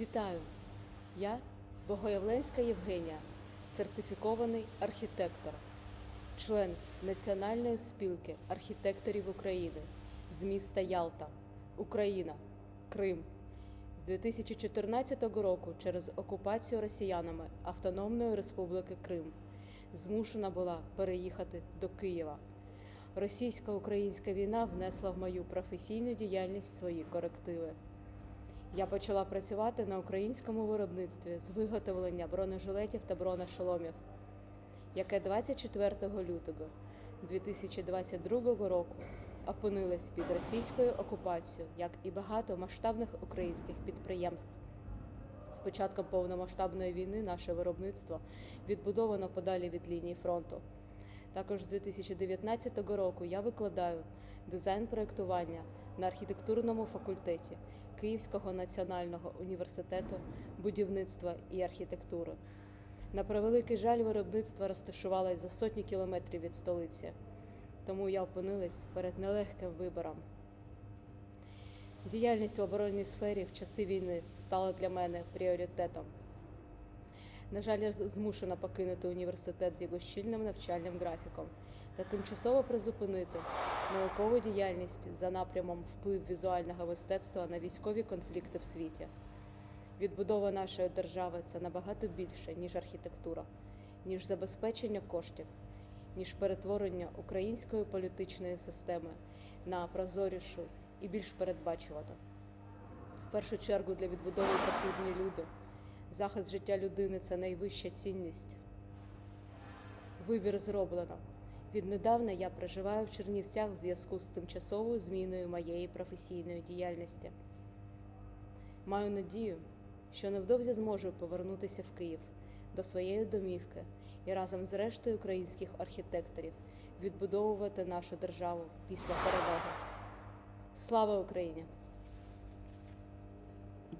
Вітаю! Я Богоявленська Євгенія, сертифікований архітектор, член Національної спілки архітекторів України з міста Ялта, Україна, Крим. З 2014 року через окупацію росіянами Автономної Республіки Крим змушена була переїхати до Києва. Російсько-українська війна внесла в мою професійну діяльність свої корективи. Я почала працювати на українському виробництві з виготовлення бронежилетів та бронешоломів, яке 24 лютого 2022 року опинилось під російською окупацією, як і багато масштабних українських підприємств. З початком повномасштабної війни наше виробництво відбудовано подалі від лінії фронту. Також з 2019 року я викладаю дизайн проєктування на архітектурному факультеті Київського національного університету будівництва і архітектури. На превеликий жаль, виробництво розташувалось за сотні кілометрів від столиці, тому я опинилась перед нелегким вибором. Діяльність в оборонній сфері в часи війни стала для мене пріоритетом. На жаль, я змушена покинути університет з його щільним навчальним графіком та тимчасово призупинити наукову діяльність за напрямом вплив візуального мистецтва на військові конфлікти в світі. Відбудова нашої держави це набагато більше, ніж архітектура, ніж забезпечення коштів, ніж перетворення української політичної системи на прозорішу і більш передбачувану. В першу чергу для відбудови потрібні люди. Захист життя людини це найвища цінність. Вибір зроблено. Віднедавна я проживаю в Чернівцях в зв'язку з тимчасовою зміною моєї професійної діяльності. Маю надію, що невдовзі зможу повернутися в Київ до своєї домівки і разом з рештою українських архітекторів відбудовувати нашу державу після перемоги. Слава Україні!